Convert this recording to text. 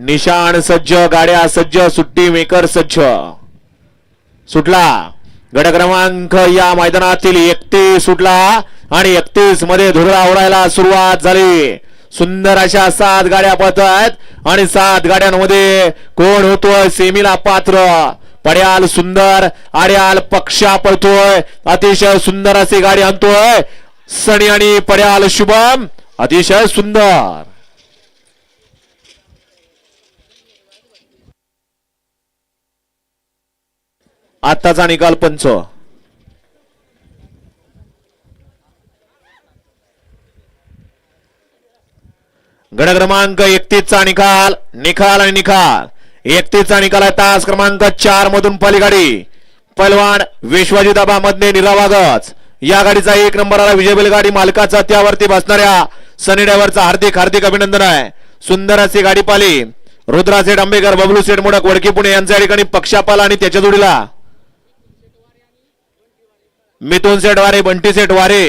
निशाण सज्ज गाड्या सज्ज सुट्टी मेकर सज्ज. सुटला. गड क्रमांक या मैदानातील एकतीस सुटला आणि एकतीसमध्ये धुरळा ओढायला सुरुवात झाली. सुंदर अशा सात गाड्या पळत आहेत आणि सात गाड्यांमध्ये कोण होतोय सेमीला पात्र. पड्याल सुंदर आड्याल पक्षा पळतोय. अतिशय सुंदर अशी गाडी आणतोय. सणी आणि पड्याल शुभम अतिशय सुंदर. आत्ताचा निकाल पंच. गड क्रमांक एकतीसचा निकाल निकाल आणि निकाल. एकतीसचा निकाल आहे तास क्रमांक चार मधून पलीगाडी. पैलवान विश्वजित आबा निरावागच. या गाडीचा एक नंबर आला विजय बैलगाडी मालकाचा. त्यावरती बसणाऱ्या सनी ड्रायव्हरचा हार्दिक हार्दिक अभिनंदन आहे. सुंदर असे गाडी पाली. रुद्रा सेठ आंबेकर बबलू सेठ मोडक वडकी पुणे यांच्या ठिकाणी पक्षापाला आणि त्याच्या जोडीला. मिथुन सेठ वारे बंटी सेठ वारे.